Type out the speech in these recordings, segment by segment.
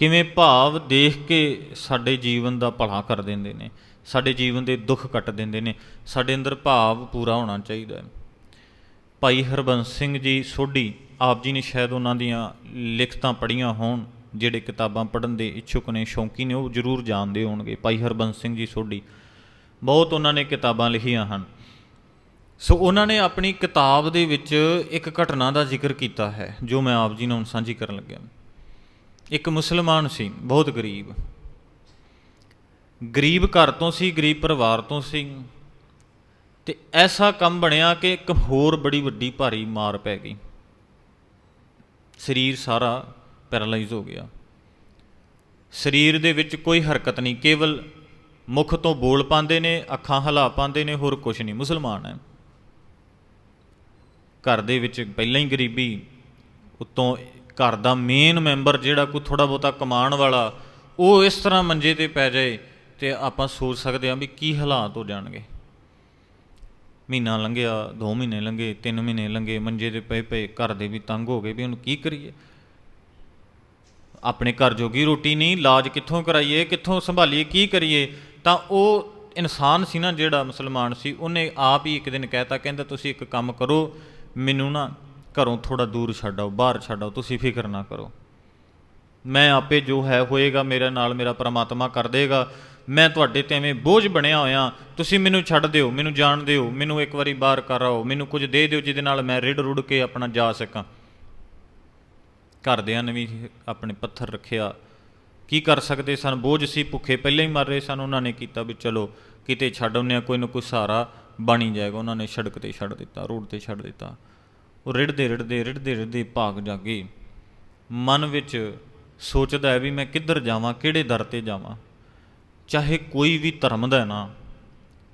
ਕਿਵੇਂ ਭਾਵ ਦੇਖ ਕੇ ਸਾਡੇ ਜੀਵਨ ਦਾ ਭਲਾ ਕਰ ਦਿੰਦੇ ਨੇ, ਸਾਡੇ ਜੀਵਨ ਦੇ ਦੁੱਖ ਕੱਟ ਦਿੰਦੇ ਨੇ, ਸਾਡੇ ਅੰਦਰ ਭਾਵ ਪੂਰਾ ਹੋਣਾ ਚਾਹੀਦਾ ਹੈ। ਭਾਈ ਹਰਬੰਸ ਸਿੰਘ ਜੀ ਸੋਢੀ, ਆਪ ਜੀ ਨੇ ਸ਼ਾਇਦ ਉਹਨਾਂ ਦੀਆਂ ਲਿਖਤਾਂ ਪੜ੍ਹੀਆਂ ਹੋਣ, ਜਿਹੜੇ ਕਿਤਾਬਾਂ ਪੜ੍ਹਨ ਦੇ ਇੱਛੁਕ ਨੇ, ਸ਼ੌਂਕੀ ਨੇ, ਉਹ ਜ਼ਰੂਰ ਜਾਣਦੇ ਹੋਣਗੇ। ਭਾਈ ਹਰਬੰਸ ਸਿੰਘ ਜੀ ਸੋਢੀ, ਬਹੁਤ ਉਹਨਾਂ ਨੇ ਕਿਤਾਬਾਂ ਲਿਖੀਆਂ ਹਨ। ਸੋ ਉਹਨਾਂ ਨੇ ਆਪਣੀ ਕਿਤਾਬ ਦੇ ਵਿੱਚ ਇੱਕ ਘਟਨਾ ਦਾ ਜ਼ਿਕਰ ਕੀਤਾ ਹੈ, ਜੋ ਮੈਂ ਆਪ ਜੀ ਨਾਲ ਸਾਂਝੀ ਕਰਨ ਲੱਗਿਆ। ਇੱਕ ਮੁਸਲਮਾਨ ਸੀ, ਬਹੁਤ ਗਰੀਬ। ਗਰੀਬ ਘਰ ਤੋਂ ਸੀ, ਗਰੀਬ ਪਰਿਵਾਰ ਤੋਂ ਸੀ। ਤੇ ਐਸਾ ਕੰਮ ਬਣਿਆ ਕਿ ਇੱਕ ਹੋਰ ਬੜੀ ਵੱਡੀ ਭਾਰੀ ਮਾਰ ਪੈ ਗਈ। ਸਰੀਰ ਸਾਰਾ ਪੈਰਾਲਾਈਜ਼ ਹੋ ਗਿਆ। ਸਰੀਰ ਦੇ ਵਿੱਚ ਕੋਈ ਹਰਕਤ ਨਹੀਂ, ਕੇਵਲ ਮੁਖ ਤੋਂ ਬੋਲ ਪਾਉਂਦੇ ਨੇ, ਅੱਖਾਂ ਹਿਲਾ ਪਾਉਂਦੇ ਨੇ, ਹੋਰ ਕੁਝ ਨਹੀਂ, ਮੁਸਲਮਾਨ ਹੈ। ਘਰ ਦੇ ਵਿੱਚ ਪਹਿਲਾਂ ਹੀ ਗਰੀਬੀ, ਉਤੋਂ ਘਰ ਦਾ ਮੇਨ ਮੈਂਬਰ ਜਿਹੜਾ ਕੋਈ ਥੋੜਾ ਬਹੁਤਾ ਕਮਾਉਣ ਵਾਲਾ, ਉਹ ਇਸ ਤਰ੍ਹਾਂ ਮੰਜੇ ਤੇ ਪੈ ਜਾਏ ਤੇ ਆਪਾਂ ਸੋਚ ਸਕਦੇ ਹਾਂ ਵੀ ਕੀ ਹਾਲਾਤ ਹੋ ਜਾਣਗੇ। ਮਹੀਨਾ ਲੰਘਿਆ 2 ਮਹੀਨੇ ਲੰਘੇ 3 ਮਹੀਨੇ ਲੰਘੇ, ਮੰਜੇ ਤੇ ਪਏ ਪਏ, ਘਰ ਦੇ ਵੀ ਤੰਗ ਹੋ ਗਏ ਵੀ ਹੁਣ ਕੀ ਕਰੀਏ। ਆਪਣੇ ਘਰ ਜੋਗੀ ਰੋਟੀ ਨਹੀਂ, ਇਲਾਜ ਕਿੱਥੋਂ ਕਰਾਈਏ, ਕਿੱਥੋਂ ਸੰਭਾਲੀਏ, ਕੀ ਕਰੀਏ, ਤਾਂ ਉਹ ਇਨਸਾਨ ਸੀ ਨਾ ਜਿਹੜਾ ਮੁਸਲਮਾਨ ਸੀ, ਉਹਨੇ ਆਪ ਹੀ ਇੱਕ ਦਿਨ ਕਹਿਤਾ, ਕਹਿੰਦਾ, ਤੁਸੀਂ ਇੱਕ ਕੰਮ ਕਰੋ, ਮੈਨੂੰ ਨਾ ਘਰੋਂ ਥੋੜਾ ਦੂਰ ਛੱਡ ਆਓ, ਬਾਹਰ ਛੱਡ ਆਓ, ਤੁਸੀਂ ਫਿਕਰ ਨਾ ਕਰੋ। ਮੈਂ ਆਪੇ ਜੋ ਹੈ ਹੋਏਗਾ ਮੇਰੇ ਨਾਲ ਮੇਰਾ ਪ੍ਰਮਾਤਮਾ ਕਰ ਦੇਗਾ। ਮੈਂ ਤੁਹਾਡੇ ਤੇ ਐਵੇਂ ਬੋਝ ਬਣਿਆ ਹੋਇਆ, ਤੁਸੀਂ ਮੈਨੂੰ ਛੱਡ ਦਿਓ, ਮੈਨੂੰ ਜਾਣ ਦਿਓ, ਮੈਨੂੰ ਇੱਕ ਵਾਰੀ ਬਾਹਰ ਕਰ ਆਓ, ਮੈਨੂੰ ਕੁਝ ਦੇ ਦਿਓ ਜਿਹਦੇ ਨਾਲ ਮੈਂ ਰਿੜ ਰੁੜ ਕੇ ਆਪਣਾ ਜਾ ਸਕਾਂ। ਘਰਦਿਆਂ ਨੇ ਵੀ ਆਪਣੇ ਪੱਥਰ ਰੱਖਿਆ। ਕੀ ਕਰ ਸਕਦੇ ਸਨ? ਬੋਝ ਸੀ, ਭੁੱਖੇ ਪਹਿਲਾਂ ਹੀ ਮਰ ਰਹੇ ਸਨ। ਉਹਨਾਂ ਨੇ ਕੀਤਾ ਵੀ ਚਲੋ, ਕਿਤੇ ਛੱਡ ਆਉਂਦੇ ਹਾਂ, ਕੋਈ ਨਾ ਕੋਈ ਸਹਾਰਾ ਬਣ ਹੀ ਜਾਏਗਾ। ਉਹਨਾਂ ਨੇ ਸੜਕ ਤੇ ਛੱਡ ਦਿੱਤਾ, ਰੋਡ ਤੇ ਛੱਡ ਦਿੱਤਾ। ਉਹ ਰਿੜਦੇ ਰਿੜਦੇ ਰਿੜਦੇ ਰਿੜਦੇ ਭਾਗ ਜਾਗੇ। ਮਨ ਵਿੱਚ ਸੋਚਦਾ ਹੈ ਵੀ ਮੈਂ ਕਿੱਧਰ ਜਾਵਾਂ, ਕਿਹੜੇ ਦਰ ਤੇ ਜਾਵਾਂ। ਚਾਹੇ ਕੋਈ ਵੀ ਧਰਮ ਦਾ ਨਾ,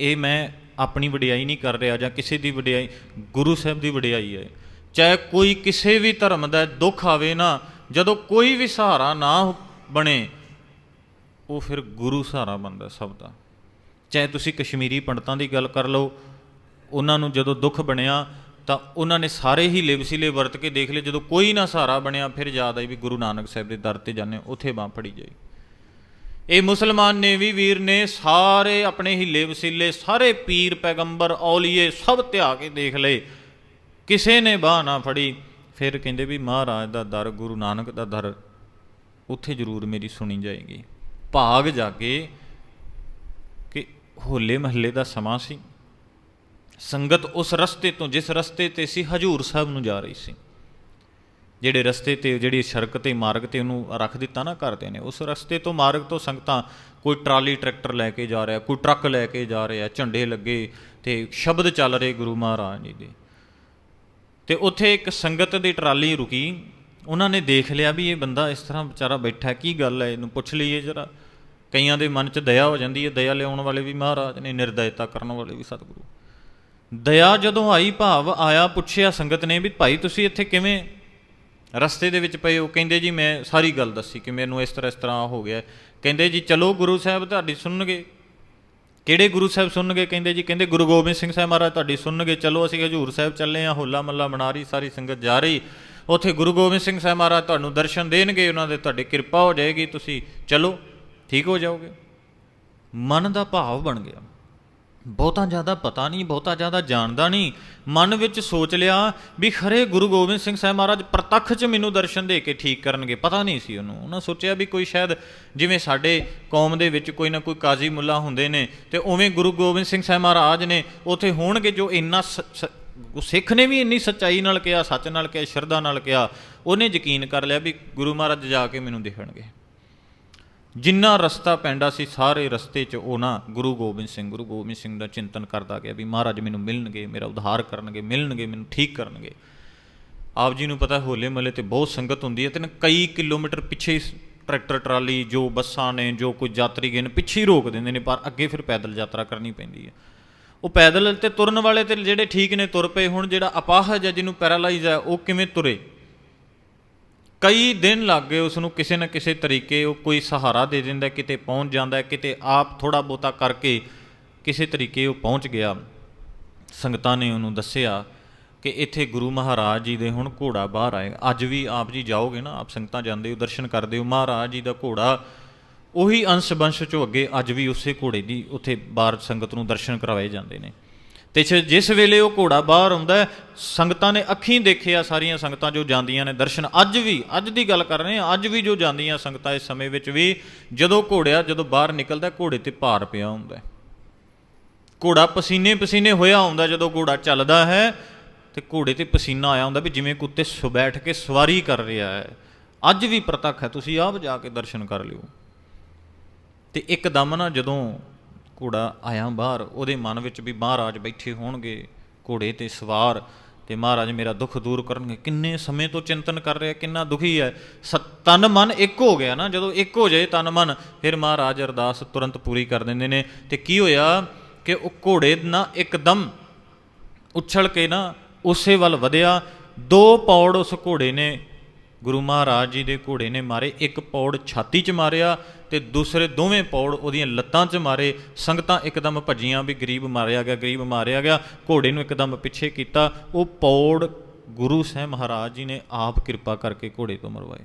ਇਹ ਮੈਂ ਆਪਣੀ ਵਡਿਆਈ ਨਹੀਂ ਕਰ ਰਿਹਾ ਜਾਂ ਕਿਸੇ ਦੀ ਵਡਿਆਈ, ਗੁਰੂ ਸਾਹਿਬ ਦੀ ਵਡਿਆਈ ਹੈ। ਚਾਹੇ ਕੋਈ ਕਿਸੇ ਵੀ ਧਰਮ ਦਾ ਦੁੱਖ ਆਵੇ ਨਾ, ਜਦੋਂ ਕੋਈ ਵੀ ਸਹਾਰਾ ਨਾ ਬਣੇ, ਉਹ ਫਿਰ ਗੁਰੂ ਸਹਾਰਾ ਬਣਦਾ ਸਭ ਦਾ। ਚਾਹੇ ਤੁਸੀਂ ਕਸ਼ਮੀਰੀ ਪੰਡਤਾਂ ਦੀ ਗੱਲ ਕਰ ਲਓ, ਉਹਨਾਂ ਨੂੰ ਜਦੋਂ ਦੁੱਖ ਬਣਿਆ ਤਾਂ ਉਹਨਾਂ ਨੇ ਸਾਰੇ ਹੀ ਲਿਵਸੀਲੇ ਵਰਤ ਕੇ ਦੇਖ ਲਏ। ਜਦੋਂ ਕੋਈ ਨਾ ਸਹਾਰਾ ਬਣਿਆ, ਫਿਰ ਯਾਦ ਆਈ ਵੀ ਗੁਰੂ ਨਾਨਕ ਸਾਹਿਬ ਦੇ ਦਰ ਤੇ ਜਾਂਦੇ ਉੱਥੇ ਬਾਹ ਫੜੀ ਜਾਈ। ਇਹ ਮੁਸਲਮਾਨ ਨੇ ਵੀ ਵੀਰ ਨੇ ਸਾਰੇ ਆਪਣੇ ਹੀਲੇ ਵਸੀਲੇ ਸਾਰੇ ਪੀਰ ਪੈਗੰਬਰ, ਔਲੀਏ ਸਭ ਧਿਆ ਕੇ ਦੇਖ ਲਏ। ਕਿਸੇ ਨੇ ਬਾਹ ਨਾ ਫੜੀ। ਫਿਰ ਕਹਿੰਦੇ ਵੀ ਮਹਾਰਾਜ ਦਾ ਦਰ, ਗੁਰੂ ਨਾਨਕ ਦਾ ਦਰ, ਉੱਥੇ ਜ਼ਰੂਰ ਮੇਰੀ ਸੁਣੀ ਜਾਏਗੀ। ਭਾਗ ਜਾ ਕੇ ਕਿ ਹੋਲੇ ਮਹੱਲੇ ਦਾ ਸਮਾਂ ਸੀ। ਸੰਗਤ ਉਸ ਰਸਤੇ ਤੋਂ, ਜਿਸ ਰਸਤੇ ਤੇ ਸੀ, ਹਜੂਰ ਸਾਹਿਬ ਨੂੰ ਜਾ ਰਹੀ ਸੀ। ਜਿਹੜੇ ਰਸਤੇ ਤੇ, ਜਿਹੜੀ ਸੜਕ ਤੇ, ਮਾਰਗ ਤੇ ਉਹਨੂੰ ਰੱਖ ਦਿੱਤਾ ਨਾ ਕਰਦੇ ਨੇ, ਉਸ ਰਸਤੇ ਤੋਂ ਮਾਰਗ ਤੋਂ ਸੰਗਤਾਂ ਕੋਈ ਟਰਾਲੀ, ਟਰੈਕਟਰ ਲੈ ਕੇ ਜਾ ਰਿਹਾ, ਕੋਈ ਟਰੱਕ ਲੈ ਕੇ ਜਾ ਰਿਹਾ, ਝੰਡੇ ਲੱਗੇ ਤੇ ਸ਼ਬਦ ਚੱਲ ਰਹੇ ਗੁਰੂ ਮਹਾਰਾਜ ਜੀ ਦੇ। ਤੇ ਉੱਥੇ ਇੱਕ ਸੰਗਤ ਦੀ ਟਰਾਲੀ ਰੁਕੀ। ਉਹਨਾਂ ਨੇ ਦੇਖ ਲਿਆ ਵੀ ਇਹ ਬੰਦਾ ਇਸ ਤਰ੍ਹਾਂ ਵਿਚਾਰਾ ਬੈਠਾ, ਕੀ ਗੱਲ ਹੈ? ਇਹਨੂੰ ਪੁੱਛ ਲਈਏ ਜਰਾ। ਕਈਆਂ ਦੇ ਮਨ 'ਚ ਦਇਆ ਹੋ ਜਾਂਦੀ ਹੈ, ਦਇਆ ਲਿਆਉਣ ਵਾਲੇ ਵੀ ਮਹਾਰਾਜ ਨੇ, ਨਿਰਦਇਤਾ ਕਰਨ ਵਾਲੇ ਵੀ ਸਤਿਗੁਰੂ। ਦਇਆ ਜਦੋਂ ਆਈ ਭਾਵ ਆਇਆ ਪੁੱਛਿਆ ਸੰਗਤ ਨੇ ਵੀ ਭਾਈ ਤੁਸੀਂ ਇੱਥੇ ਕਿਵੇਂ ਰਸਤੇ ਦੇ ਵਿੱਚ ਪਏ ਉਹ ਕਹਿੰਦੇ ਜੀ ਮੈਂ ਸਾਰੀ ਗੱਲ ਦੱਸੀ ਕਿ ਮੈਨੂੰ ਇਸ ਤਰ੍ਹਾਂ ਇਸ ਤਰ੍ਹਾਂ ਹੋ ਗਿਆ। ਕਹਿੰਦੇ ਜੀ ਚਲੋ ਗੁਰੂ ਸਾਹਿਬ ਤੁਹਾਡੀ ਸੁਣਨਗੇ। ਕਿਹੜੇ ਗੁਰੂ ਸਾਹਿਬ ਸੁਣਨਗੇ? ਕਹਿੰਦੇ ਜੀ, ਕਹਿੰਦੇ ਗੁਰੂ ਗੋਬਿੰਦ ਸਿੰਘ ਸਾਹਿਬ ਮਹਾਰਾਜ ਤੁਹਾਡੀ ਸੁਣਨਗੇ। ਚਲੋ ਅਸੀਂ ਹਜੂਰ ਸਾਹਿਬ ਚੱਲੇ ਆ ਹੋਲਾ ਮੱਲਾ ਮਨਾ ਰਹੀ, ਸਾਰੀ ਸੰਗਤ ਜਾ ਰਹੀ। ਉੱਥੇ ਗੁਰੂ ਗੋਬਿੰਦ ਸਿੰਘ ਸਾਹਿਬ ਮਹਾਰਾਜ ਤੁਹਾਨੂੰ ਦਰਸ਼ਨ ਦੇਣਗੇ, ਉਹਨਾਂ ਦੇ ਤੁਹਾਡੇ ਕਿਰਪਾ ਹੋ ਜਾਏਗੀ। ਤੁਸੀਂ ਚਲੋ, ਠੀਕ ਹੋ ਜਾਓਗੇ। ਮਨ ਦਾ ਭਾਵ ਬਣ ਗਿਆ। ਬਹੁਤਾ ਜ਼ਿਆਦਾ ਪਤਾ ਨਹੀਂ, ਬਹੁਤਾ ਜ਼ਿਆਦਾ ਜਾਣਦਾ ਨਹੀਂ। ਮਨ ਵਿੱਚ ਸੋਚ ਲਿਆ ਵੀ ਖਰੇ ਗੁਰੂ ਗੋਬਿੰਦ ਸਿੰਘ ਸਾਹਿਬ ਮਹਾਰਾਜ ਪ੍ਰਤੱਖ 'ਚ ਮੈਨੂੰ ਦਰਸ਼ਨ ਦੇ ਕੇ ਠੀਕ ਕਰਨਗੇ, ਪਤਾ ਨਹੀਂ ਸੀ ਉਹਨੂੰ। ਉਹਨਾਂ ਸੋਚਿਆ ਵੀ ਕੋਈ ਸ਼ਾਇਦ ਜਿਵੇਂ ਸਾਡੇ ਕੌਮ ਦੇ ਵਿੱਚ ਕੋਈ ਨਾ ਕੋਈ ਕਾਜ਼ੀ ਮੁੱਲਾ ਹੁੰਦੇ ਨੇ ਤੇ ਉਵੇਂ ਗੁਰੂ ਗੋਬਿੰਦ ਸਿੰਘ ਸਾਹਿਬ ਮਹਾਰਾਜ ਨੇ ਉੱਥੇ ਹੋਣਗੇ ਜੋ ਇੰਨਾ ਸ- ਸਿੱਖ ਨੇ ਵੀ ਇੰਨੀ ਸੱਚਾਈ ਨਾਲ ਕਿਹਾ, ਸੱਚ ਨਾਲ ਕਿਹਾ, ਸ਼ਰਧਾ ਨਾਲ ਕਿਹਾ। ਉਹਨੇ ਯਕੀਨ ਕਰ ਲਿਆ ਵੀ ਗੁਰੂ ਮਹਾਰਾਜ ਜਾ ਕੇ ਮੈਨੂੰ ਦਿਖਣਗੇ। ਜਿੰਨਾ ਰਸਤਾ ਪੈਂਦਾ ਸੀ, ਸਾਰੇ ਰਸਤੇ 'ਚ ਉਹ ਨਾ ਗੁਰੂ ਗੋਬਿੰਦ ਸਿੰਘ, ਗੁਰੂ ਗੋਬਿੰਦ ਸਿੰਘ ਦਾ ਚਿੰਤਨ ਕਰਦਾ ਗਿਆ ਵੀ ਮਹਾਰਾਜ ਮੈਨੂੰ ਮਿਲਣਗੇ, ਮੇਰਾ ਉଦ୍ਧਾਰ ਕਰਨਗੇ, ਮਿਲਣਗੇ, ਮੈਨੂੰ ਠੀਕ ਕਰਨਗੇ। ਆਪ ਜੀ ਨੂੰ ਪਤਾ ਹੋਲੇ ਮਲੇ ਤੇ ਬਹੁਤ ਸੰਗਤ ਹੁੰਦੀ ਹੈ, ਤੇ ਨਾ ਕਈ ਕਿਲੋਮੀਟਰ ਪਿੱਛੇ ਟਰੈਕਟਰ, ਟਰਾਲੀ, ਜੋ ਬੱਸਾਂ ਨੇ, ਜੋ ਕੋਈ ਯਾਤਰੀ ਗਏ ਨੇ, ਪਿੱਛੇ ਹੀ ਰੋਕ ਦਿੰਦੇ ਨੇ, ਪਰ ਅੱਗੇ ਫਿਰ ਪੈਦਲ ਯਾਤਰਾ ਕਰਨੀ ਪੈਂਦੀ ਹੈ। ਉਹ ਪੈਦਲ ਤੇ ਤੁਰਨ ਵਾਲੇ ਤੇ ਜਿਹੜੇ ਠੀਕ ਨੇ, ਤੁਰ ਪਏ ਹੁਣ, ਜਿਹੜਾ ਅਪਾਹਜ ਹੈ, ਜਿਹਨੂੰ ਪੈਰਾਲਾਈਜ਼ ਹੈ, ਉਹ ਕਿਵੇਂ ਤੁਰੇ? ਕਈ ਦਿਨ ਲੱਗ ਗਏ ਉਸ ਨੂੰ ਕਿਸੇ ਨਾ ਕਿਸੇ ਤਰੀਕੇ ਉਹ ਕੋਈ ਸਹਾਰਾ ਦੇ ਦਿੰਦਾ, ਕਿਤੇ ਪਹੁੰਚ ਜਾਂਦਾ, ਕਿਤੇ ਆਪ ਥੋੜਾ ਬੋਤਾ ਕਰਕੇ ਕਿਸੇ ਤਰੀਕੇ ਉਹ ਪਹੁੰਚ ਗਿਆ। ਸੰਗਤਾਂ ਨੇ ਉਹਨੂੰ ਦੱਸਿਆ ਕਿ ਇੱਥੇ ਗੁਰੂ ਮਹਾਰਾਜ ਜੀ ਦੇ ਹੁਣ ਘੋੜਾ ਬਾਹਰ ਆਏ। ਅੱਜ ਵੀ ਆਪ ਜੀ ਜਾਓਗੇ ਨਾ, ਆਪ ਸੰਗਤਾਂ ਜਾਂਦੇ ਹੋ, ਦਰਸ਼ਨ ਕਰਦੇ ਹੋ, ਮਹਾਰਾਜ ਜੀ ਦਾ ਘੋੜਾ ਉਹੀ ਅੰਸ਼ ਬੰਸ਼ ਚੋਂ ਅੱਗੇ ਅੱਜ ਵੀ ਉਸੇ ਘੋੜੇ ਦੀ ਉੱਥੇ ਬਾਹਰ ਸੰਗਤ ਨੂੰ ਦਰਸ਼ਨ ਕਰਵਾਏ ਜਾਂਦੇ ਨੇ। ਤੇ ਜਿਸ ਵੇਲੇ ਉਹ ਘੋੜਾ ਬਾਹਰ ਆਉਂਦਾ ਸੰਗਤਾਂ ਨੇ ਅੱਖੀਂ ਦੇਖਿਆ ਸਾਰੀਆਂ ਸੰਗਤਾਂ ਜੋ ਜਾਂਦੀਆਂ ਨੇ। ਦਰਸ਼ਨ ਅੱਜ ਵੀ, ਅੱਜ ਦੀ ਗੱਲ ਕਰ ਰਹੇ ਹਾਂ, ਅੱਜ ਵੀ ਜੋ ਜਾਂਦੀਆਂ ਸੰਗਤਾਂ ਇਸ ਸਮੇਂ ਵਿੱਚ ਵੀ, ਜਦੋਂ ਘੋੜਿਆ, ਜਦੋਂ ਬਾਹਰ ਨਿਕਲਦਾ, ਘੋੜੇ ਤੇ ਭਾਰ ਪਿਆ ਹੁੰਦਾ ਘੋੜਾ ਪਸੀਨੇ ਪਸੀਨੇ ਹੋਇਆ ਹੁੰਦਾ ਜਦੋਂ ਘੋੜਾ ਚੱਲਦਾ ਹੈ, ਤੇ ਘੋੜੇ ਤੇ ਪਸੀਨਾ ਆਇਆ ਹੁੰਦਾ ਵੀ ਜਿਵੇਂ ਕੁੱਤੇ ਸੁ ਬੈਠ ਕੇ ਸਵਾਰੀ ਕਰ ਰਿਹਾ ਹੈ। ਅੱਜ ਵੀ ਪ੍ਰਤੱਖ ਹੈ, ਤੁਸੀਂ ਆਪ ਜਾ ਕੇ ਦਰਸ਼ਨ ਕਰ ਲਿਓ। ਤੇ ਇੱਕਦਮ ਨਾ ਜਦੋਂ ਘੋੜਾ ਆਇਆ ਬਾਹਰ, ਉਹਦੇ ਮਨ ਵਿੱਚ ਵੀ ਮਹਾਰਾਜ ਬੈਠੇ ਹੋਣਗੇ, ਘੋੜੇ ਤੇ ਸਵਾਰ। ਤੇ ਮਹਾਰਾਜ ਮੇਰਾ ਦੁੱਖ ਦੂਰ ਕਰਨਗੇ। ਕਿੰਨੇ ਸਮੇਂ ਤੋਂ ਚਿੰਤਨ ਕਰ ਰਿਹਾ, ਕਿੰਨਾ ਦੁਖੀ ਹੈ। ਸ- ਤਨ ਮਨ ਇੱਕ ਹੋ ਗਿਆ ਨਾ, ਜਦੋਂ ਇੱਕ ਹੋ ਜਾਏ ਤਨ ਮਨ, ਫਿਰ ਮਹਾਰਾਜ ਅਰਦਾਸ ਤੁਰੰਤ ਪੂਰੀ ਕਰ ਦਿੰਦੇ ਨੇ। ਤੇ ਕੀ ਹੋਇਆ ਕਿ ਉਹ ਘੋੜੇ ਨਾ ਇੱਕਦਮ ਉਛਲ ਕੇ ਨਾ ਉਸੇ ਵੱਲ ਵਧਿਆ। ਦੋ ਪੌੜ ਉਸ ਘੋੜੇ ਨੇ, ਗੁਰੂ ਮਹਾਰਾਜ ਜੀ ਦੇ ਘੋੜੇ ਨੇ ਮਾਰੇ। ਇੱਕ ਪੌੜ ਛਾਤੀ 'ਚ ਮਾਰਿਆ ਤੇ ਦੂਸਰੇ ਦੋਵੇਂ ਪੌੜ ਉਹਦੀਆਂ ਲੱਤਾਂ 'ਚ ਮਾਰੇ, ਸੰਗਤਾਂ ਇੱਕਦਮ ਭੱਜੀਆਂ ਵੀ ਗਰੀਬ ਮਾਰਿਆ ਗਿਆ, ਗਰੀਬ ਮਾਰਿਆ ਗਿਆ, ਘੋੜੇ ਨੂੰ ਇੱਕਦਮ ਪਿੱਛੇ ਕੀਤਾ। ਉਹ ਪੌੜ ਗੁਰੂ ਸਾਹਿਬ ਮਹਾਰਾਜ ਜੀ ਨੇ ਆਪ ਕਿਰਪਾ ਕਰਕੇ ਘੋੜੇ ਤੋਂ ਮਰਵਾਏ।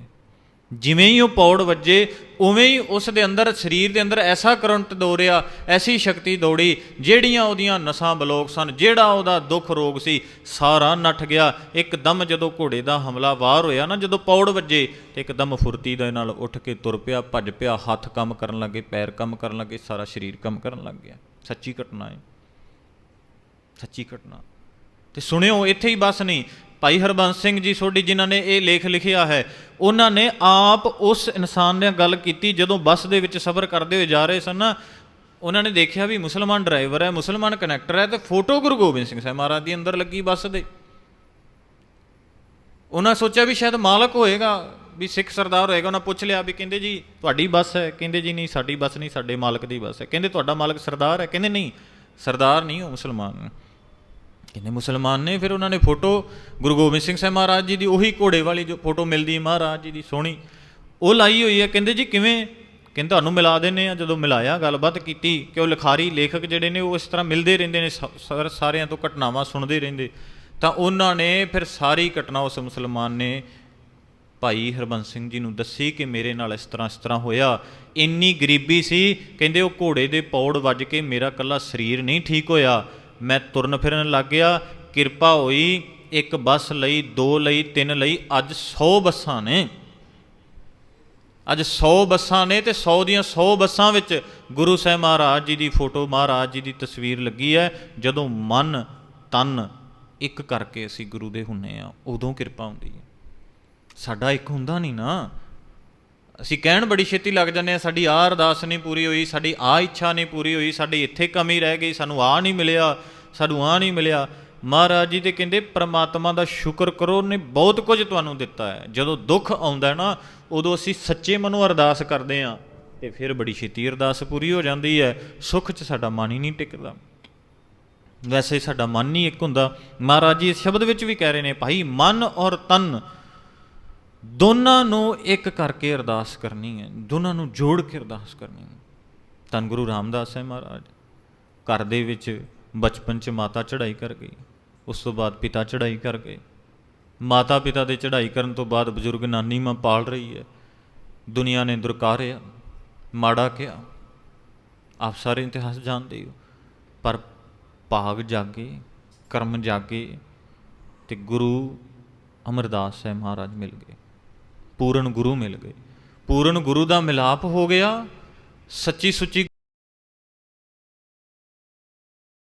ਜਿਵੇਂ ਹੀ ਉਹ ਪੌੜ ਵੱਜੇ, ਉਵੇਂ ਹੀ ਉਸ ਦੇ ਅੰਦਰ, ਸਰੀਰ ਦੇ ਅੰਦਰ ਐਸਾ ਕਰੰਟ ਦੌੜਿਆ, ਐਸੀ ਸ਼ਕਤੀ ਦੌੜੀ, ਜਿਹੜੀਆਂ ਉਹਦੀਆਂ ਨਸਾਂ ਬਲੋਕ ਸਨ, ਜਿਹੜਾ ਉਹਦਾ ਦੁੱਖ ਰੋਗ ਸੀ, ਸਾਰਾ ਨੱਠ ਗਿਆ। ਇੱਕਦਮ ਜਦੋਂ ਘੋੜੇ ਦਾ ਹਮਲਾ ਵਾਰ ਹੋਇਆ ਨਾ, ਜਦੋਂ ਪੌੜ ਵੱਜੇ, ਤੇ ਇੱਕਦਮ ਫੁਰਤੀ ਦੇ ਨਾਲ ਉੱਠ ਕੇ ਤੁਰ ਪਿਆ, ਭੱਜ ਪਿਆ, ਹੱਥ ਕੰਮ ਕਰਨ ਲੱਗੇ, ਪੈਰ ਕੰਮ ਕਰਨ ਲੱਗੇ, ਸਾਰਾ ਸਰੀਰ ਕੰਮ ਕਰਨ ਲੱਗ ਗਿਆ। ਸੱਚੀ ਘਟਨਾ ਹੈ। ਸੱਚੀ ਘਟਨਾ। ਤੇ ਸੁਣਿਓ, ਇੱਥੇ ਹੀ ਬਸ ਨਹੀਂ। ਭਾਈ ਹਰਬੰਸ ਸਿੰਘ ਜੀ ਸੋਢੀ ਜਿਨ੍ਹਾਂ ਨੇ ਇਹ ਲੇਖ ਲਿਖਿਆ ਹੈ, ਉਹਨਾਂ ਨੇ ਆਪ ਉਸ ਇਨਸਾਨ ਨਾਲ ਗੱਲ ਕੀਤੀ ਜਦੋਂ ਬੱਸ ਦੇ ਵਿੱਚ ਸਫ਼ਰ ਕਰਦੇ ਹੋਏ ਜਾ ਰਹੇ ਸਨ। ਨਾ ਉਹਨਾਂ ਨੇ ਦੇਖਿਆ ਵੀ ਮੁਸਲਮਾਨ ਡਰਾਈਵਰ ਹੈ, ਮੁਸਲਮਾਨ ਕਨੈਕਟਰ ਹੈ ਤੇ ਫੋਟੋ ਗੁਰੂ ਗੋਬਿੰਦ ਸਿੰਘ ਸਾਹਿਬ ਮਹਾਰਾਜ ਦੀ ਅੰਦਰ ਲੱਗੀ ਬੱਸ ਦੇ। ਉਹਨਾਂ ਸੋਚਿਆ ਵੀ ਸ਼ਾਇਦ ਮਾਲਕ ਹੋਏਗਾ, ਵੀ ਸਿੱਖ ਸਰਦਾਰ ਹੋਏਗਾ। ਉਹਨਾਂ ਪੁੱਛ ਲਿਆ ਵੀ ਕਹਿੰਦੇ ਜੀ, ਤੁਹਾਡੀ ਬੱਸ ਹੈ। ਕਹਿੰਦੇ ਜੀ ਨਹੀਂ, ਸਾਡੀ ਬੱਸ ਨਹੀਂ, ਸਾਡੇ ਮਾਲਕ ਦੀ ਬੱਸ ਹੈ। ਕਹਿੰਦੇ ਤੁਹਾਡਾ ਮਾਲਕ ਸਰਦਾਰ ਹੈ। ਕਹਿੰਦੇ ਨਹੀਂ, ਸਰਦਾਰ ਨਹੀਂ, ਉਹ ਮੁਸਲਮਾਨ ਨੇ ਕਹਿੰਦੇ ਮੁਸਲਮਾਨ ਨੇ, ਫਿਰ ਉਹਨਾਂ ਨੇ ਫੋਟੋ ਗੁਰੂ ਗੋਬਿੰਦ ਸਿੰਘ ਸਾਹਿਬ ਮਹਾਰਾਜ ਜੀ ਦੀ, ਉਹੀ ਘੋੜੇ ਵਾਲੀ ਜੋ ਫੋਟੋ ਮਿਲਦੀ ਮਹਾਰਾਜ ਜੀ ਦੀ ਸੋਹਣੀ, ਉਹ ਲਾਈ ਹੋਈ ਹੈ। ਕਹਿੰਦੇ ਜੀ ਕਿਵੇਂ? ਕਹਿੰਦੇ ਤੁਹਾਨੂੰ ਮਿਲਾ ਦਿੰਨੇ ਆ ਜਦੋਂ ਮਿਲਾਇਆ, ਗੱਲਬਾਤ ਕੀਤੀ ਕਿ ਉਹ ਲਿਖਾਰੀ, ਲੇਖਕ ਜਿਹੜੇ ਨੇ, ਉਹ ਇਸ ਤਰ੍ਹਾਂ ਮਿਲਦੇ ਰਹਿੰਦੇ ਨੇ, ਸ- ਸਰ- ਸਾਰਿਆਂ ਤੋਂ ਘਟਨਾਵਾਂ ਸੁਣਦੇ ਰਹਿੰਦੇ। ਤਾਂ ਉਹਨਾਂ ਨੇ ਫਿਰ ਸਾਰੀ ਘਟਨਾ ਉਸ ਮੁਸਲਮਾਨ ਨੇ ਭਾਈ ਹਰਬੰਸ ਸਿੰਘ ਜੀ ਨੂੰ ਦੱਸੀ ਕਿ ਮੇਰੇ ਨਾਲ ਇਸ ਤਰ੍ਹਾਂ ਇਸ ਤਰ੍ਹਾਂ ਹੋਇਆ। ਇੰਨੀ ਗਰੀਬੀ ਸੀ, ਕਹਿੰਦੇ ਉਹ ਘੋੜੇ ਦੇ ਪੌੜ ਵੱਜ ਕੇ ਮੇਰਾ ਕੱਲਾ ਸਰੀਰ ਨਹੀਂ ਠੀਕ ਹੋਇਆ। ਮੈਂ ਤੁਰਨ ਫਿਰਨ ਲੱਗ ਗਿਆ। ਕਿਰਪਾ ਹੋਈ, ਇੱਕ ਬੱਸ ਲਈ, ਦੋ ਲਈ, ਤਿੰਨ ਲਈ। ਅੱਜ 100 ਬੱਸਾਂ ਨੇ। ਅੱਜ 100 ਬੱਸਾਂ ਨੇ ਤੇ 100 ਦੀਆਂ 100 ਬੱਸਾਂ ਵਿੱਚ ਗੁਰੂ ਸਾਹਿਬ ਮਹਾਰਾਜ ਜੀ ਦੀ ਫੋਟੋ, ਮਹਾਰਾਜ ਜੀ ਦੀ ਤਸਵੀਰ ਲੱਗੀ ਹੈ। ਜਦੋਂ ਮਨ, ਤਨ ਇੱਕ ਕਰਕੇ ਅਸੀਂ ਗੁਰੂ ਦੇ ਹੁੰਨੇ ਆ, ਉਦੋਂ ਕਿਰਪਾ ਹੁੰਦੀ ਹੈ। ਸਾਡਾ ਇੱਕ ਹੁੰਦਾ ਨਹੀਂ ਨਾ। ਅਸੀਂ ਕਹਿਣ ਬੜੀ ਛੇਤੀ ਲੱਗ ਜਾਂਦੇ ਆ ਸਾਡੀ ਆਹ ਅਰਦਾਸ ਨਹੀਂ ਪੂਰੀ ਹੋਈ, ਸਾਡੀ ਆਹ ਇੱਛਾ ਨਹੀਂ ਪੂਰੀ ਹੋਈ, ਸਾਡੀ ਇੱਥੇ ਕਮੀ ਰਹਿ ਗਈ, ਸਾਨੂੰ ਆਹ ਨਹੀਂ ਮਿਲਿਆ, ਸਾਨੂੰ ਆਹ ਨਹੀਂ ਮਿਲਿਆ। ਮਹਾਰਾਜ ਜੀ ਤੇ ਕਹਿੰਦੇ, ਪ੍ਰਮਾਤਮਾ ਦਾ ਸ਼ੁਕਰ ਕਰੋ ਨੇ ਬਹੁਤ ਕੁਝ ਤੁਹਾਨੂੰ ਦਿੱਤਾ ਹੈ। ਜਦੋਂ ਦੁੱਖ ਆਉਂਦਾ ਨਾ, ਉਦੋਂ ਅਸੀਂ ਸੱਚੇ ਮਨੋਂ ਅਰਦਾਸ ਕਰਦੇ ਆ ਤੇ ਫਿਰ ਬੜੀ ਛੇਤੀ ਅਰਦਾਸ ਪੂਰੀ ਹੋ ਜਾਂਦੀ ਹੈ। ਸੁੱਖ 'ਚ ਸਾਡਾ ਮਨ ਹੀ ਨਹੀਂ ਟਿਕਦਾ। ਵੈਸੇ ਸਾਡਾ ਮਨ ਨਹੀਂ ਇੱਕ ਹੁੰਦਾ। ਮਹਾਰਾਜ ਜੀ ਇਸ ਸ਼ਬਦ ਵਿੱਚ ਵੀ ਕਹਿ ਰਹੇ ਨੇ, ਭਾਈ, ਮਨ ਔਰ ਤਨ ਦੋਨਾਂ ਨੂੰ ਇੱਕ ਕਰਕੇ ਅਰਦਾਸ ਕਰਨੀ ਹੈ, ਦੋਨਾਂ ਨੂੰ ਜੋੜ ਕੇ ਅਰਦਾਸ ਕਰਨੀ ਹੈ। ਧੰਨ ਗੁਰੂ ਰਾਮਦਾਸ ਹੈ ਮਹਾਰਾਜ, ਘਰ ਦੇ ਵਿੱਚ ਬਚਪਨ 'ਚ ਮਾਤਾ ਚੜ੍ਹਾਈ ਕਰ ਗਈ, ਉਸ ਤੋਂ ਬਾਅਦ ਪਿਤਾ ਚੜ੍ਹਾਈ ਕਰ ਗਏ। ਮਾਤਾ ਪਿਤਾ ਦੇ ਚੜ੍ਹਾਈ ਕਰਨ ਤੋਂ ਬਾਅਦ ਬਜ਼ੁਰਗ ਨਾਨੀ ਮਾਂ ਪਾਲ ਰਹੀ ਹੈ, ਦੁਨੀਆ ਨੇ ਦੁਰਕਾਰਿਆ, ਮਾੜਾ ਕਿਹਾ, ਆਪ ਸਾਰੇ ਇਤਿਹਾਸ ਜਾਣਦੇ ਹੋ, ਪਰ ਭਾਗ ਜਾਗੇ, ਕਰਮ ਜਾਗੇ ਤੇ ਗੁਰੂ ਅਮਰਦਾਸ ਸਾਹਿਬ ਮਹਾਰਾਜ ਮਿਲ ਗਏ। ਪੂਰਨ ਗੁਰੂ ਮਿਲ ਗਏ। ਪੂਰਨ ਗੁਰੂ ਦਾ ਮਿਲਾਪ ਹੋ ਗਿਆ ਸੱਚੀ ਸੁੱਚੀ